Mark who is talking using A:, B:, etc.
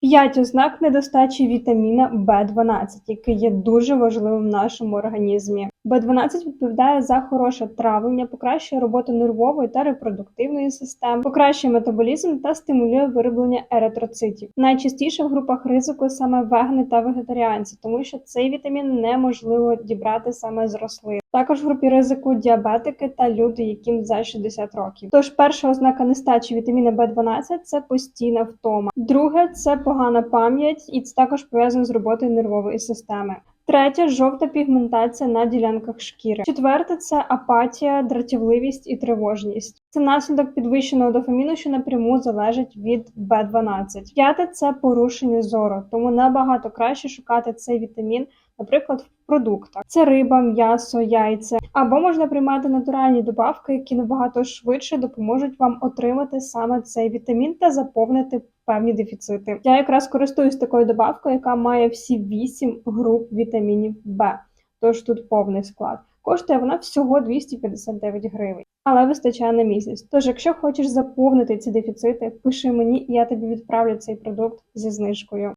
A: П'ять ознак недостачі вітаміна В12, який є дуже важливим в нашому організмі. В12 відповідає за хороше травлення, покращує роботу нервової та репродуктивної систем, покращує метаболізм та стимулює вироблення еритроцитів. Найчастіше в групах ризику саме вегани та вегетаріанці, тому що цей вітамін неможливо дібрати саме з рослин. Також в групі ризику діабетики та люди, яким за 60 років. Тож перша ознака нестачі вітаміна В12 – це постійна втома. Друге це погана пам'ять, і це також пов'язано з роботою нервової системи. Третє жовта пігментація на ділянках шкіри. Четверте це апатія, дратівливість і тривожність. Це наслідок підвищеного дофаміну, що напряму залежить від В12. П'яте це порушення зору, тому набагато краще шукати цей вітамін, наприклад, в продуктах. Це риба, м'ясо, яйця. Або можна приймати натуральні добавки, які набагато швидше допоможуть вам отримати саме цей вітамін та заповнити певні дефіцити. Я якраз користуюсь такою добавкою, яка має всі 8 груп вітамінів Б. Тож тут повний склад. Коштує вона всього 259 гривень, але вистачає на місяць. Тож, якщо хочеш заповнити ці дефіцити, пиши мені, і я тобі відправлю цей продукт зі знижкою.